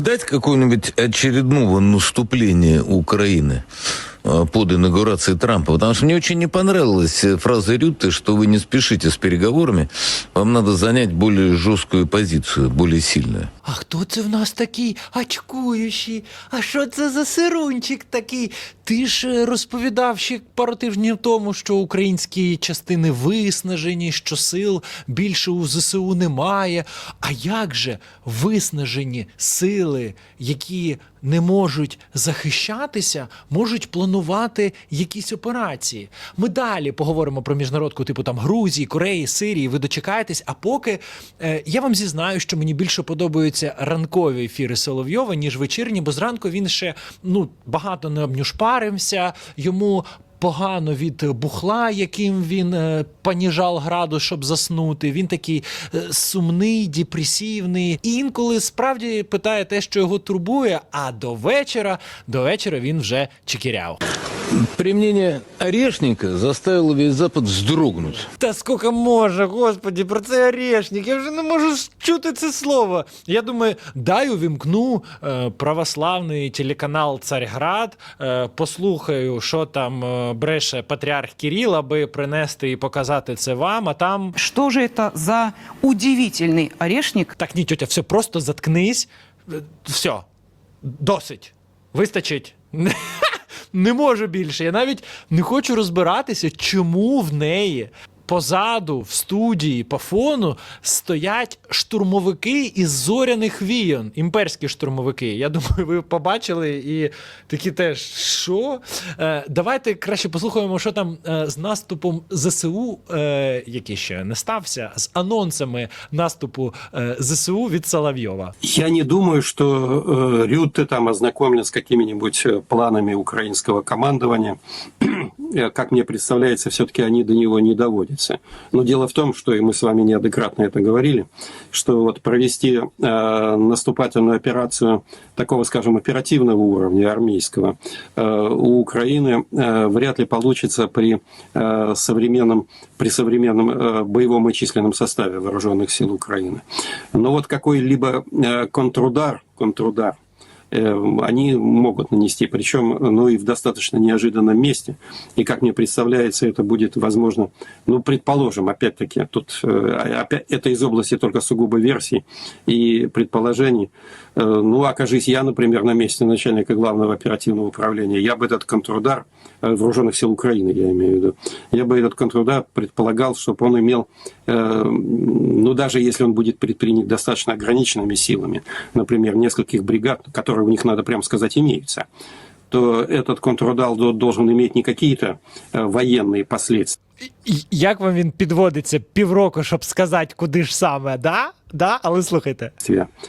ждать какого-нибудь очередного наступления Украины под инаугурацией Трампа? Потому что мне очень не понравилась э, фраза Рютте, что вы не спешите с переговорами, вам надо занять более жесткую позицию, более сильную. А хто це в нас такий очкуючий? А що це за сирунчик такий? Ти ж е, розповідав ще пару тижнів тому, що українські частини виснажені, що сил більше у ЗСУ немає. А як же виснажені сили, які не можуть захищатися, можуть планувати якісь операції? Ми далі поговоримо про міжнародку, типу там Грузії, Кореї, Сирії. Ви дочекаєтесь. А поки е, я вам зізнаю, що мені більше подобаються ранкові ефіри Соловйова, ніж вечірні, бо зранку він ще ну багато не обнюшпарився. Йому погано від бухла, яким він е, поніжав градус, щоб заснути. Він такий е, сумний, депресивний. І інколи справді питає те, що його турбує. А до вечора, до вечора він вже чекіряв. Применение орешника заставило весь Запад вздрогнуть. Та скільки може, господі, про це орешник. Я вже не можу чути це слово. Я думаю, дай увімкну е, православний телеканал Царьград, е, послухаю, що там е, бреше патріарх Кирил, аби принести і показати це вам. А там Что же это за удивительный орешник? так ні, тьотя, все просто заткнись. Все, досить. Вистачить. Не можу більше. Я навіть не хочу розбиратися, чому в неї позаду, в студії, по фону стоять штурмовики із зоряних війон, імперські штурмовики. Я думаю, ви побачили і такі теж, що? Е, давайте краще послухаємо, що там е, з наступом ЗСУ, е, який ще не стався, з анонсами наступу е, ЗСУ від Соловйова. Я не думаю, что э, Рютте там ознакомлен с какими-нибудь э, планами украинского командования. Э, Как мне представляется, все-таки они до него не Доводятся. Но дело в том, что и мы с вами неоднократно это говорили, что вот провести э, наступательную операцию такого, скажем, оперативного уровня армейского э, у Украины э, вряд ли получится при э, современном при современном э, боевом и численном составе вооруженных сил Украины. Но вот какой-либо э, контрудар, контрудар они могут нанести, причем, ну и в достаточно неожиданном месте. И как мне представляется, это будет возможно, ну, предположим, опять-таки, тут э, опять, это из области только сугубо версий и предположений. Э, Ну, окажись я, например, на месте начальника главного оперативного управления, я бы этот контрудар э, вооруженных сил Украины, я имею в виду, я бы этот контрудар предполагал, чтобы он имел, э, ну, даже если он будет предпринят достаточно ограниченными силами, например, нескольких бригад, которые у них, надо прямо сказать, имеются, то этот контрудар до- должен иметь не какие-то э, военные последствия, І- Як вам він підводиться півроку, щоб сказати, куди ж саме, да? Да? Але слухайте.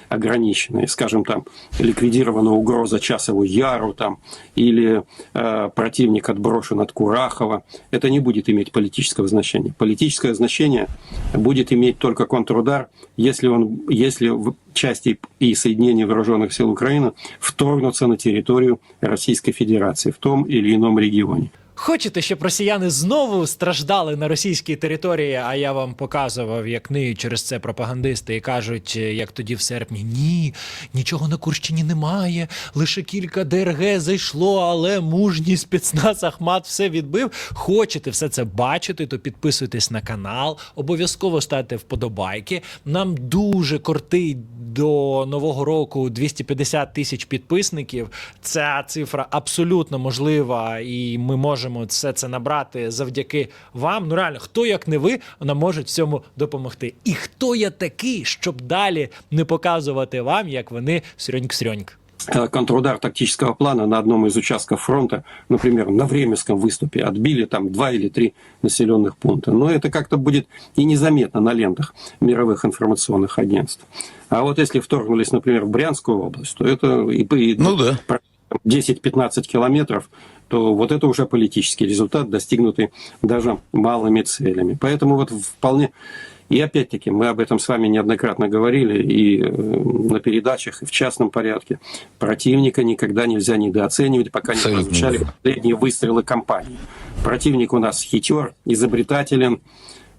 ограниченные, скажем, там ликвидирована угроза часову яру там, или э, противник отброшен от Курахова, это не будет иметь политического значения. Политическое значение будет иметь только контрудар, если, он, если в части и соединения вооруженных сил Украины вторгнутся на территорию Российской Федерации в том или ином регионе. Хочете, щоб росіяни знову страждали на російській території, а я вам показував, як ниють через це пропагандисти і кажуть, як тоді в серпні, ні, нічого на Курщині немає, лише кілька ДРГ зайшло, але мужній спецназ Ахмат все відбив. Хочете все це бачити, то підписуйтесь на канал, обов'язково ставте вподобайки. Нам дуже кортить до нового року 250 тисяч підписників. Ця цифра абсолютно можлива, і ми можемо все це набрати завдяки вам. Ну реально, хто як не ви, нам може в цьому допомогти. І хто я такий, щоб далі не показувати вам, як вони срьоньк-срьоньк. э, контрудар тактического плана на одном из участков фронта, например, на Временском выступе, отбили там два или три населенных пункта. Но это как-то будет и незаметно на лентах мировых информационных агентств. А вот если вторгнулись, например, в Брянскую область, то это и, и Ну да. 10-15 километров, то вот это уже политический результат, достигнутый даже малыми целями. Поэтому вот вполне... И опять-таки, мы об этом с вами неоднократно говорили и э, на передачах, и в частном порядке. Противника никогда нельзя недооценивать, пока не прозвучали последние выстрелы кампании. Противник у нас хитер, изобретателен,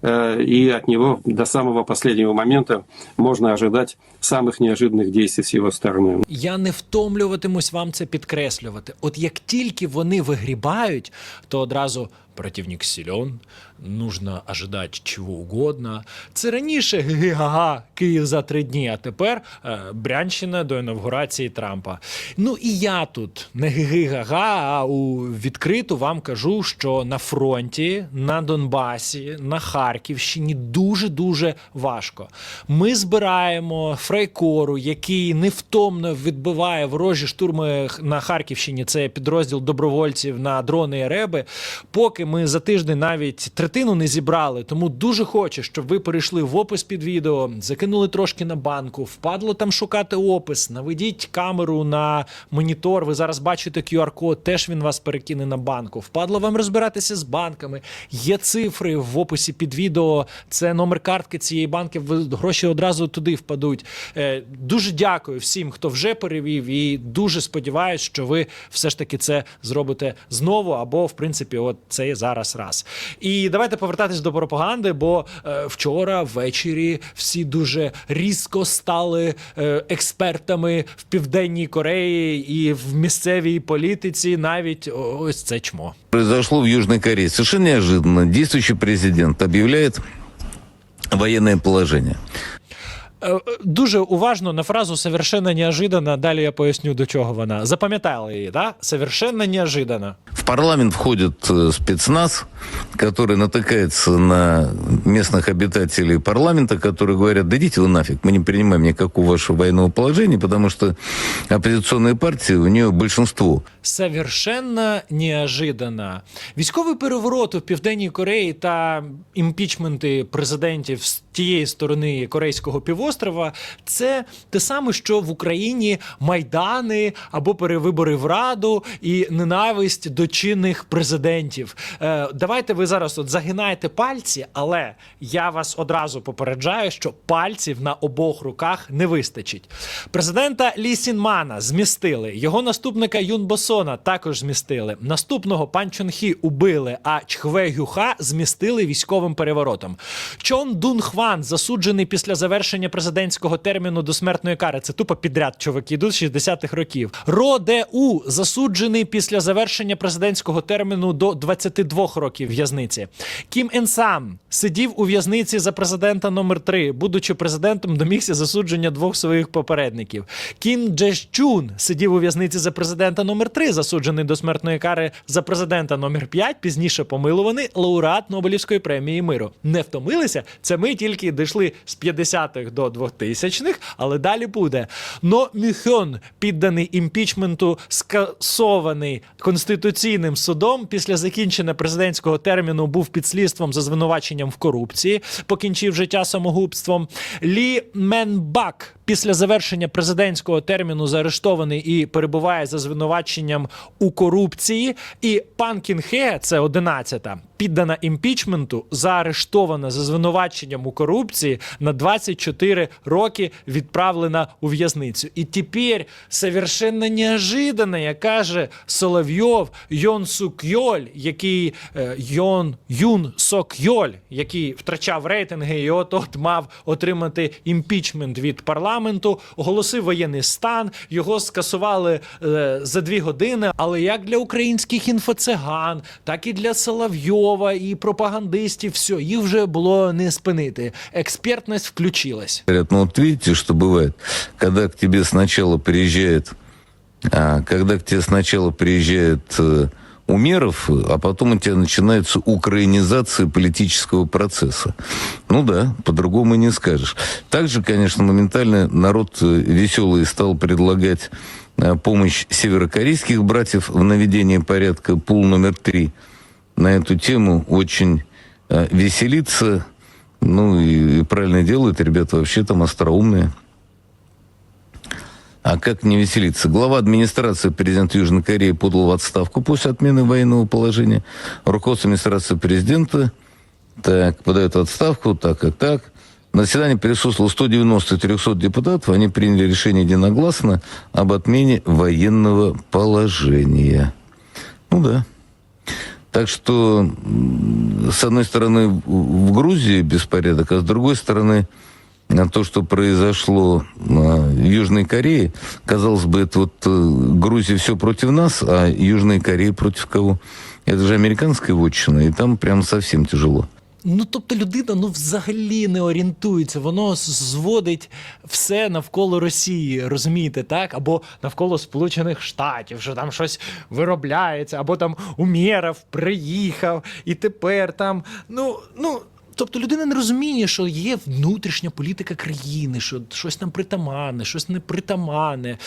и от него до самого последнего момента можно ожидать самых неожиданных действий с его стороны. Я не втомлюватимусь вам це підкреслювати. От як тільки вони вигрібають, то одразу противник силен, нужно ожидать чого угодно. Це раніше гі-га-га, Київ за три дні, а тепер е, Брянщина до інавгурації Трампа. Ну і я тут не гі-га-га, а у відкриту вам кажу, що на фронті, на Донбасі, на Харківщині дуже дуже важко. Ми збираємо фрейкору, який невтомно відбиває ворожі штурми на Харківщині. Це підрозділ добровольців на дрони і реби. Поки ми за тиждень навіть третину не зібрали. Тому дуже хочу, щоб ви перейшли в опис під відео, закинули трошки на банку, впадло там шукати опис, наведіть камеру на монітор. Ви зараз бачите QR-код, теж він вас перекине на банку. Впадло вам розбиратися з банками. Є цифри в описі під відео. Це номер картки цієї банки. Гроші одразу туди впадуть. Е, Дуже дякую всім, хто вже перевів, і дуже сподіваюся, що ви все ж таки це зробите знову, або в принципі, от зараз раз. І давайте повертатись до пропаганди, бо е, вчора ввечері всі дуже різко стали е, експертами в південній Кореї і в місцевій політиці. Навіть ось це чмо. Произошло в Южной Корее. Совершенно неожиданно действующий президент объявляет военное положение. Е, е, Дуже уважно на фразу совершенно неожиданно. Далі я поясню до чого вона. Запам'ятали її, да? Совершенно неожиданно. В парламент входит э, спецназ, который натыкается на местных обитателей парламента, которые говорят, да идите вы нафиг, мы не принимаем никакого вашего военного положения, потому что оппозиционные партии, у нее большинство. Совершенно неожиданно. Військовий переворот у Південній Кореї та імпічменти президентів з тієї сторони Корейського півострова це те саме, що в Україні майдани або перевибори в Раду і ненависть до чинних президентів. Е, давайте ви зараз от загинаєте пальці, але я вас одразу попереджаю, що пальців на обох руках не вистачить. Президента Лі Сінмана змістили, його наступника Юн Босона також змістили. Наступного Пан Чон Хі убили, а Чхве Гюха змістили військовим переворотом. Чон Дун Хван засуджений після завершення президентського терміну до смертної кари. Це тупо підряд, чуваки, йдуть з 60-х років. Ро Де У засуджений після завершення президентського терміну до 22 років в'язниці. Кім Ен Сам сидів у в'язниці за президента номер 3 будучи президентом, домігся засудження двох своїх попередників. Кім Джеш Чун сидів у в'язниці за президента номер 3 засуджений до смертної кари за президента номер 5 пізніше помилуваний лауреат Нобелівської премії миру. Не втомилися? Це ми тільки дійшли з 50-х до 2000-х, але далі буде. Но Мюхьон, підданий імпічменту, скасований конституційним судом після закінчення президентського терміну, був під слідством за звинуваченням в корупції, покінчив життя самогубством. Лі Менбак після завершення президентського терміну заарештований і перебуває за звинуваченням у корупції. І пан Кінхе, це 11-та, піддана імпічменту, заарештована за звинуваченням у корупції на 24 роки відправлена у в'язницю. І тепер совершенно неожиданно, як каже Соловйов, Йон Сук Йоль, який е, Йон Юн Сок Йоль, який втрачав рейтинги, і от от мав отримати імпічмент від парламенту, оголосив воєнний стан. Його скасували е, за дві години. Але як для українських інфоциган, так і для Соловйова і пропагандистів, все, їх вже було не спинити. Експертність включилась. Говорят, ну вот видите, что бывает, когда к тебе приезжает, а, когда к тебе сначала приезжает э, Умеров, а потом у тебя начинается украинизация политического процесса. Ну да, по-другому не скажешь. Также, конечно, моментально народ э, веселый стал предлагать э, помощь северокорейских братьев в наведении порядка пул номер три. На эту тему очень э, веселиться, ну и, и правильно делают, ребята вообще там остроумные. А как не веселиться? Глава администрации президента Южной Кореи подал в отставку после отмены военного положения. Руководство администрации президента так, подает в отставку, так как так. На заседании присутствовало 190-300 депутатов. Они приняли решение единогласно об отмене военного положения. Ну да. Так что, с одной стороны, в Грузии беспорядок, а с другой стороны, то, что произошло а, в Южной Корее, казалось бы, это вот э, Грузия все против нас, а Южная Корея против кого? Это же американская вотчина, и там прям совсем тяжело. Ну, тобто людина ну взагалі не орієнтується, воно з- зводить все навколо Росії, розумієте, так? Або навколо Сполучених Штатів, що там щось виробляється, або там Умєров приїхав, і тепер там. Ну, ну. Тобто людина не розуміє, що є внутрішня політика країни, що щось нам притаманне, щось не притаманне. Е,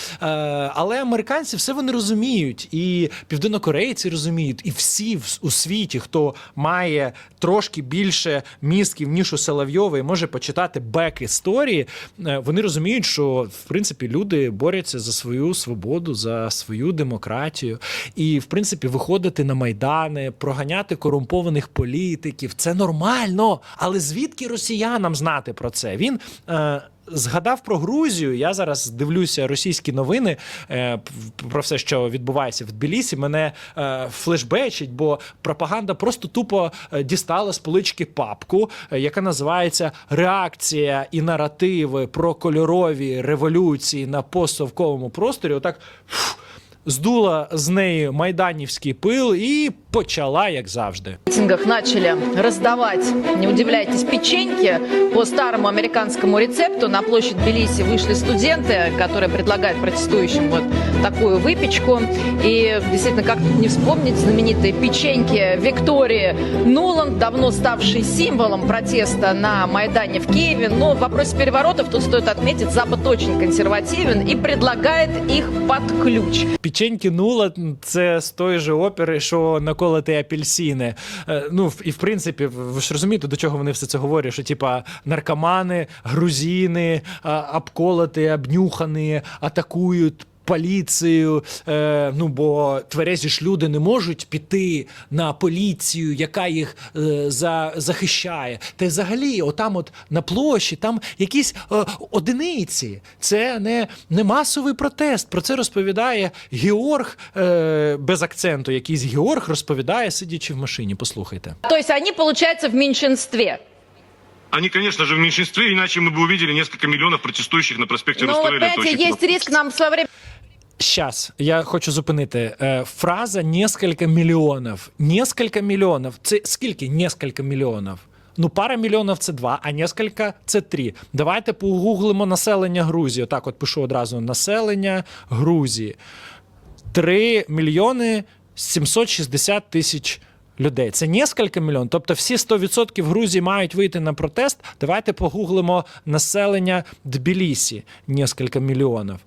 але американці все вони розуміють, і південнокорейці розуміють, і всі в- у світі, хто має трошки більше мізків, ніж у Соловйова, і може почитати бек історії, е, вони розуміють, що в принципі люди борються за свою свободу, за свою демократію. І, в принципі, виходити на майдани, проганяти корумпованих політиків це нормально. Але звідки росіянам знати про це? Він. Е, Згадав про Грузію. Я зараз дивлюся російські новини е, про все, що відбувається в Тбілісі. Мене е, флешбечить, бо пропаганда просто тупо е, дістала з полички папку, е, яка називається Реакція і наративи про кольорові революції на постсовковому просторі. Отак. фу, Здула з неї майданівський пил і почала, як завжди. митингах начали раздавать, не удивляйтесь, печеньки по старому американскому рецепту. На площадь Тбилиси вышли студенты, которые предлагают протестующим вот такую выпечку. И действительно, как тут не вспомнить знаменитые печеньки Виктории Нуланд, давно ставшей символом протеста на Майдане в Киеве. Но в вопросе переворотов тут стоит отметить, Запад очень консервативен и предлагает их под ключ. Печеньки нула це з тої же опери, що наколоти апельсини. Е, Ну, і в принципі, ви ж розумієте, до чого вони все це говорять, що типа наркомани, грузини, обколоти, обнюхані, атакують Поліцію, е, ну бо тверезі ж люди не можуть піти на поліцію, яка їх е, за, захищає. Та й взагалі, отам, от на площі, там якісь е, одиниці. Це не, не масовий протест. Про це розповідає Георг е, без акценту. Якийсь Георг розповідає, сидячи в машині. Послухайте. То есть они, получается, в меньшинстве. Они, конечно же, в меньшинстве, иначе мы бы увидели несколько миллионов протестующих на проспекте Но Ну, вот, Руставели. Это понимаете, очень есть плохо. риск нам в свое Щас, я хочу зупинити. Е, фраза «несколько мільйонів». «Несколько мільйонів» – це скільки «несколько мільйонів»? Ну, пара мільйонів це два, а несколько це три. Давайте погуглимо населення Грузії. Отак от пишу одразу населення Грузії. 3 мільйони 760 тисяч людей. Це несколько мільйонів. Тобто всі 100% Грузії мають вийти на протест. Давайте погуглимо населення Тбілісі. Несколько мільйонів.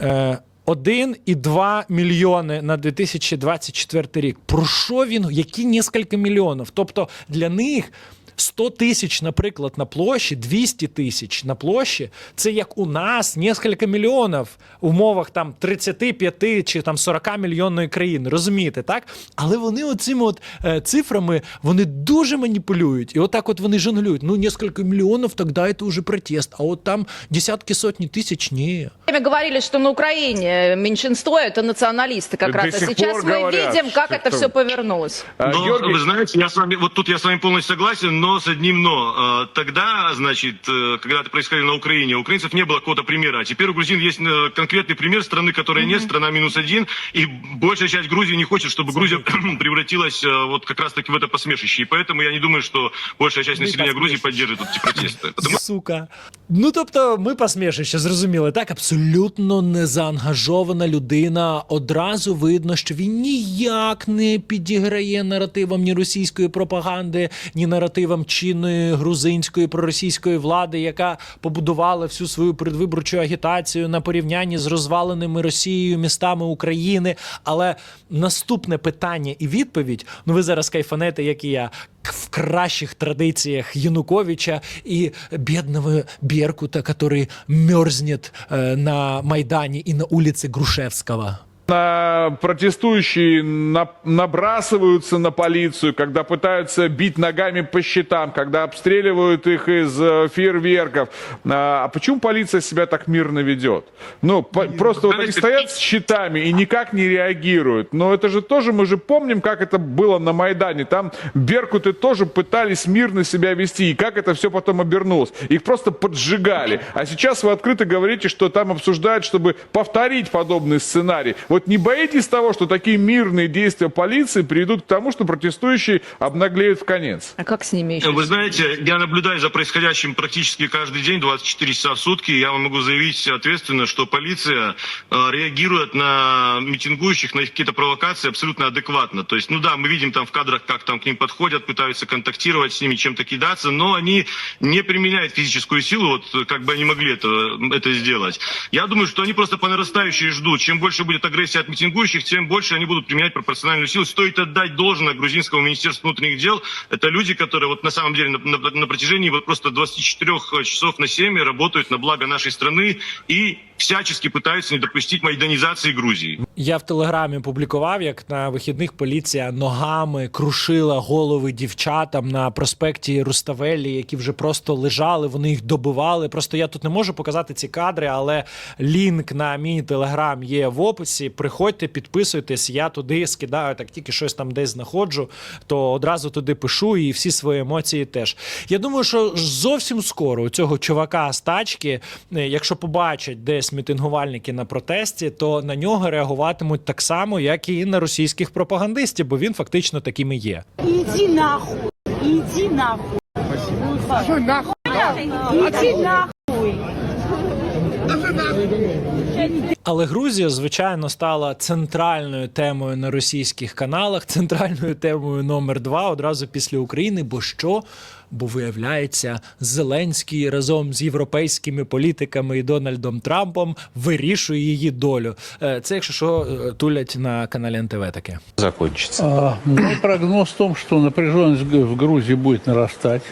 Е, 1,2 мільйони на 2024 рік. Про що він? Які кілька мільйонів? Тобто для них 100 тисяч, наприклад, на площі, 200 тисяч на площі, це як у нас несколько мільйонів в умовах там 35 чи там 40 мільйонної країни. Розумієте, так? Але вони оцими от е, цифрами вони дуже маніпулюють. І отак от вони жонглюють. Ну, несколько мільйонів, тоді це вже протест. А от там десятки сотні тисяч ні. время говорили, что на Украине меньшинство это националисты как До раз. А сих сейчас пор мы говорят, видим, как что это кто- все повернулось. А, Но, Георгий- вы знаете, я с вами, вот тут я с вами полностью согласен, но с одним но. Э, Тогда, значит, э, когда это происходило на Украине, у украинцев не было какого-то примера. А теперь у грузин есть э, конкретный пример страны, которой нет, страна минус один, и большая часть Грузии не хочет, чтобы Грузия превратилась э, вот как раз-таки в это посмешище. И поэтому я не думаю, что большая часть Мы населения Грузии посмешище. поддержит эти протесты. Потому Сука. Ну тобто, ми посмішище, зрозуміли, так абсолютно незаангажована людина. Одразу видно, що він ніяк не підіграє наративам ні російської пропаганди, ні наративам чинної грузинської проросійської влади, яка побудувала всю свою передвиборчу агітацію на порівнянні з розваленими Росією містами України. Але наступне питання і відповідь: ну ви зараз кайфанете, як і я. В кращих традиціях Януковича і бідного Беркута, который мерзнет е, на Майдані і на улиці Грушевського. На- протестующие на- набрасываются на полицию, когда пытаются бить ногами по щитам, когда обстреливают их из э, фейерверков. А, а почему полиция себя так мирно ведет? Ну, по- просто вот они стоят с щитами и никак не реагируют. Но это же тоже, мы же помним, как это было на Майдане. Там беркуты тоже пытались мирно себя вести. И как это все потом обернулось. Их просто поджигали. А сейчас вы открыто говорите, что там обсуждают, чтобы повторить подобный сценарий. Вот не боитесь того, что такие мирные действия полиции приведут к тому, что протестующие обнаглеют в конец? А как с ними еще? Вы знаете, я наблюдаю за происходящим практически каждый день, 24 часа в сутки. Я вам могу заявить ответственно, что полиция э, реагирует на митингующих, на их какие-то провокации абсолютно адекватно. То есть, ну да, мы видим там в кадрах, как там к ним подходят, пытаются контактировать с ними, чем-то кидаться, но они не применяют физическую силу, вот как бы они могли это, это сделать. Я думаю, что они просто по нарастающей ждут. Чем больше будет агрессия от митингующих, тем больше они будут применять пропорциональную силу. Стоит отдать должное грузинскому министерству внутренних дел. Это люди, которые вот на самом деле на, на- на протяжении вот просто 24 часов на 7 работают на благо нашей страны и всячески пытаются не допустить майданизации Грузии. Я в телеграмі публікував, як на вихідних поліція ногами крушила голови дівчатам на проспекті Руставелі, які вже просто лежали, вони їх добивали. Просто я тут не можу показати ці кадри, але лінк на мій телеграм є в описі. Приходьте, підписуйтесь. Я туди скидаю, так тільки щось там десь знаходжу, то одразу туди пишу і всі свої емоції теж. Я думаю, що зовсім скоро у цього чувака з тачки, е, якщо побачать десь мітингувальники на протесті, то на нього реагуватимуть так само, як і на російських пропагандистів, бо він фактично таким і є. Иди нахуй. Иди нахуй. Что нахуй? Иди нахуй. Але Грузія, звичайно, стала центральною темою на російських каналах, центральною темою номер два одразу після України. Бо що? Бо виявляється, Зеленський разом з європейськими політиками і Дональдом Трампом вирішує її долю. Е, Це, якщо що, е, тулять на каналі НТВ таке. закончится. Мой прогноз в том, что напряженность в в Грузии будет нарастать,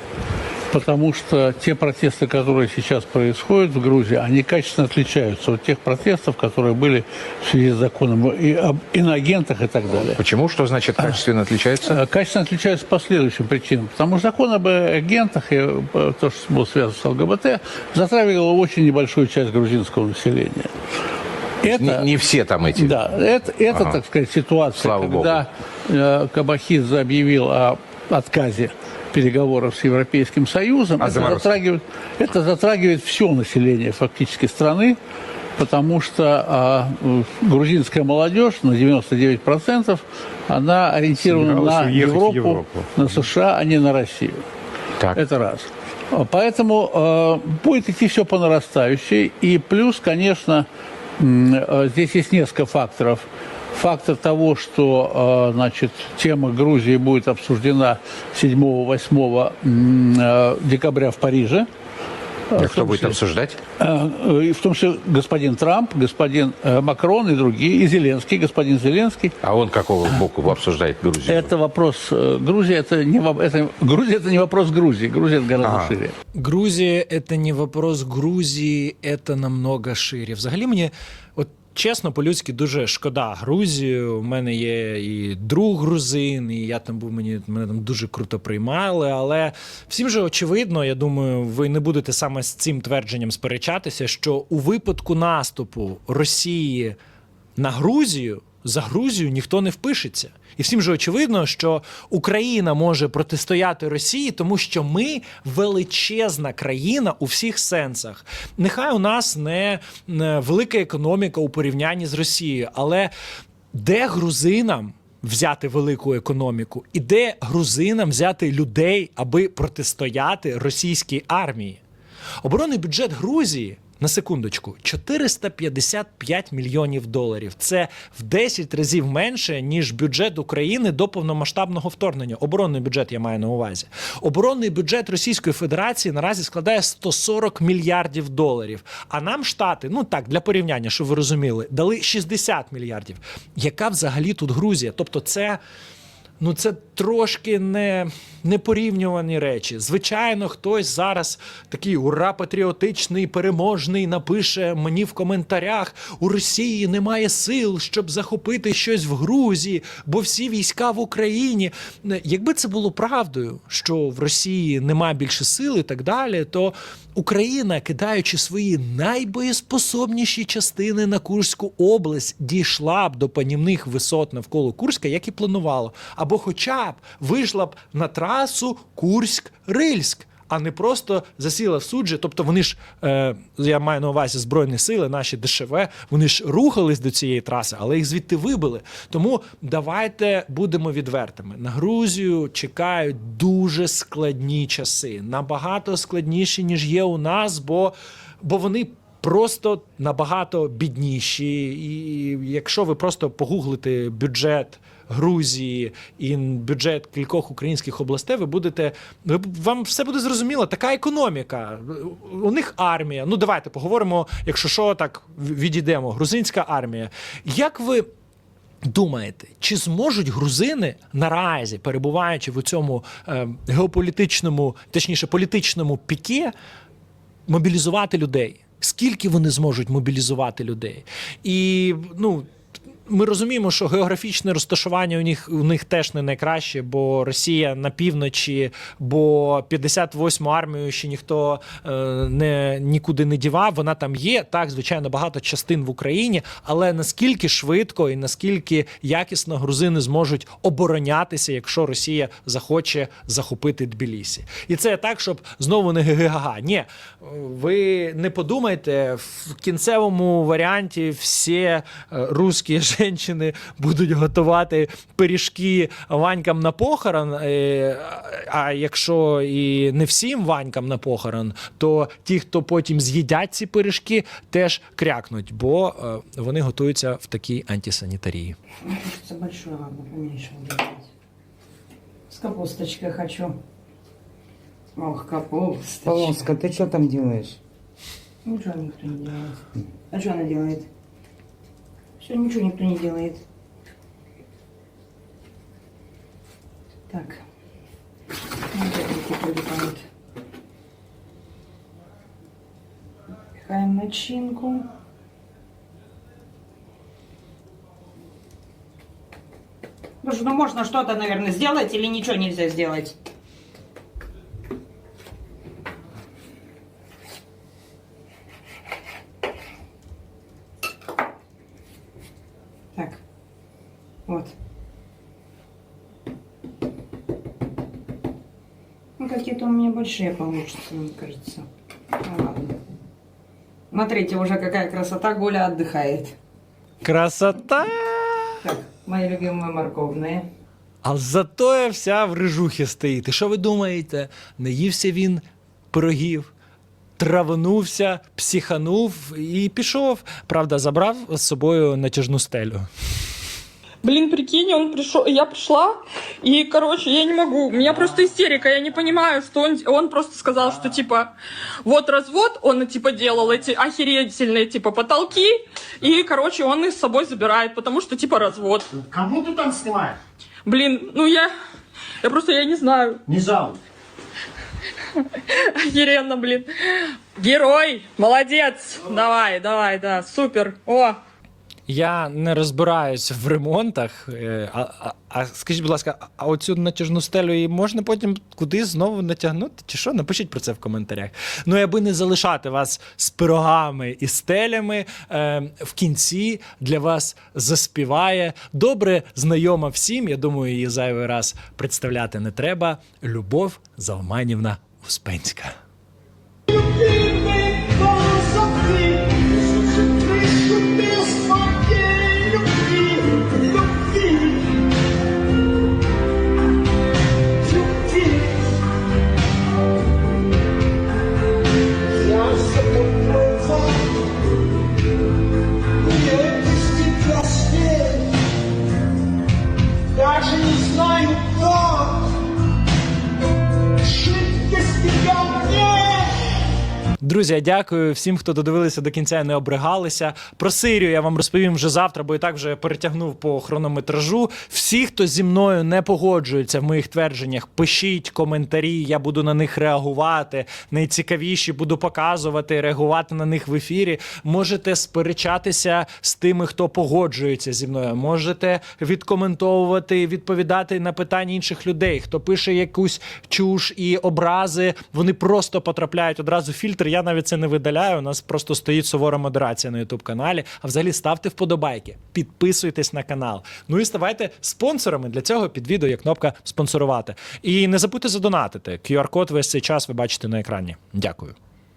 потому что те протесты, которые сейчас происходят в Грузии, они качественно отличаются от тех протестов, которые были в связи с законом и об иноагентах и так далее. Почему? Что значит качественно отличается? Э, Качественно отличаются по следующим причинам. Потому что закон об агентах и э, то, что было связано с ЛГБТ, затрагивало очень небольшую часть грузинского населения. Это, Не, не все там эти. да, это, это Ага. так сказать, ситуация, Слава когда э, Кабахидзе объявил о отказе переговоров с Европейским Союзом. А это, затрагивает, это затрагивает все население фактически страны, потому что а, грузинская молодежь на 99% она ориентирована Собиралась на Европу, Европу. на США, а не на Россию. Так. Это раз. А, Поэтому э, будет идти все по нарастающей. И плюс, конечно, э, здесь есть несколько факторов. Фактор того, что э, значит, тема Грузии будет обсуждена 7-8 м, э, декабря в Париже. А в кто том будет числе- обсуждать? Э, э, и В том числе господин Трамп, господин э, Макрон и другие, и Зеленский, господин Зеленский. А он какого боку обсуждает Грузию? Это вопрос э, Грузии, это не, во- это, Грузия это не вопрос Грузии, Грузия это гораздо Ага. шире. Грузія це не вопрос Грузії, це намного шире. Взагалі мені, от Чесно, по-людськи дуже шкода Грузію. У мене є і друг грузин, і я там був, мені мене там дуже круто приймали. Але всім же очевидно, я думаю, ви не будете саме з цим твердженням сперечатися, що у випадку наступу Росії на Грузію за Грузію ніхто не впишеться. І всім же очевидно, що Україна може протистояти Росії, тому що ми величезна країна у всіх сенсах. Нехай у нас не, велика економіка у порівнянні з Росією, але де грузинам взяти велику економіку, і де грузинам взяти людей, аби протистояти російській армії? Оборонний бюджет Грузії. На секундочку, 455 мільйонів доларів. Це в 10 разів менше, ніж бюджет України до повномасштабного вторгнення. Оборонний бюджет я маю на увазі. Оборонний бюджет Російської Федерації наразі складає 140 мільярдів доларів. А нам штати, ну так, для порівняння, щоб ви розуміли, дали 60 мільярдів. Яка взагалі тут Грузія? Тобто, це ну це трошки не, не порівнювані речі. Звичайно, хтось зараз такий ура патріотичний, переможний напише мені в коментарях: у Росії немає сил, щоб захопити щось в Грузії, бо всі війська в Україні. Якби це було правдою, що в Росії немає більше сил і так далі, то Україна, кидаючи свої найбоєспособніші частини на Курську область, дійшла б до панівних висот навколо Курська, як і планувало, або хоча б вийшла б на трасу Курськ-Рильськ. А не просто засіла в суджі. Тобто вони ж, е, я маю на увазі Збройні сили, наші ДШВ, вони ж рухались до цієї траси, але їх звідти вибили. Тому давайте будемо відвертими. На Грузію чекають дуже складні часи, набагато складніші, ніж є у нас, бо, бо вони. Просто набагато бідніші, і якщо ви просто погуглите бюджет Грузії і бюджет кількох українських областей, ви будете ви, вам все буде зрозуміло. Така економіка. У них армія. Ну давайте поговоримо, якщо що, так відійдемо. Грузинська армія. Як ви думаєте, чи зможуть грузини наразі, перебуваючи в цьому е, геополітичному, точніше політичному піке, мобілізувати людей? Скільки вони зможуть мобілізувати людей? І ну. Ми розуміємо, що географічне розташування у них у них теж не найкраще, бо Росія на півночі, бо 58-му армію ще ніхто е, не нікуди не дівав. Вона там є. Так, звичайно, багато частин в Україні, але наскільки швидко і наскільки якісно грузини зможуть оборонятися, якщо Росія захоче захопити Тбілісі, і це так, щоб знову не ге-ге-га. Ні, ви не подумайте в кінцевому варіанті всі е, русські жінки будуть готувати пиріжки ванькам на похорон. е, А якщо і не всім ванькам на похорон, то ті, хто потім з'їдять ці пиріжки, теж крякнуть, бо е, вони готуються в такій антисанітарії. Хочется большой, ладно, поменьше. С капусточкой хочу. Ох, капусточка. Полоска, ты что там делаешь? Ничего никто не делает. А что она делает? Все, ничего никто не делает. Так. Пихаем начинку. Слушай, ну можно что-то, наверное, сделать или ничего нельзя сделать? какие-то у меня большие получатся, мне кажется. Ну, ладно. Смотрите, уже какая красота, Голя отдыхает. Красота! Так, мои любимые морковные. А зато вся в рижухі стоїть. І що ви думаєте? Не ївся він пирогів, траванувся, психанув і пішов. Правда, забрав з собою натяжну стелю. Блин, прикинь, он пришел, я пришла, и, короче, я не могу, у меня просто истерика, я не понимаю, что он, он просто сказал, что, типа, вот развод, он, типа, делал эти охерительные, типа, потолки, и, короче, он их с собой забирает, потому что, типа, развод. Кому ты там снимаешь? Блин, ну я, я просто, я не знаю, Не жалуй. охеренно, блин. Герой, молодец, давай, давай, да, супер, о, Я не розбираюсь в ремонтах. е, А, а, а скажіть, будь ласка, а оцю натяжну стелю її можна потім кудись знову натягнути? Чи що? Напишіть про це в коментарях. Ну, аби не залишати вас з пирогами і стелями, е, в кінці для вас заспіває добре знайома всім. Я думаю, її зайвий раз представляти не треба. Любов Залманівна Успенська. Друзі, дякую всім, хто додивилися до кінця і не обригалися. Про Сирію я вам розповім вже завтра, бо і так вже перетягнув по хронометражу. Всі, хто зі мною не погоджується в моїх твердженнях, пишіть коментарі, я буду на них реагувати. Найцікавіші буду показувати, реагувати на них в ефірі. Можете сперечатися з тими, хто погоджується зі мною. Можете відкоментовувати, відповідати на питання інших людей. Хто пише якусь чуш і образи, вони просто потрапляють одразу в фільтр. Я навіть це не видаляю. У нас просто стоїть сувора модерація на youtube каналі. А взагалі ставте вподобайки, підписуйтесь на канал. Ну і ставайте спонсорами. Для цього під відео є кнопка спонсорувати. І не забудьте задонатити. QR-код весь цей час ви бачите на екрані. Дякую.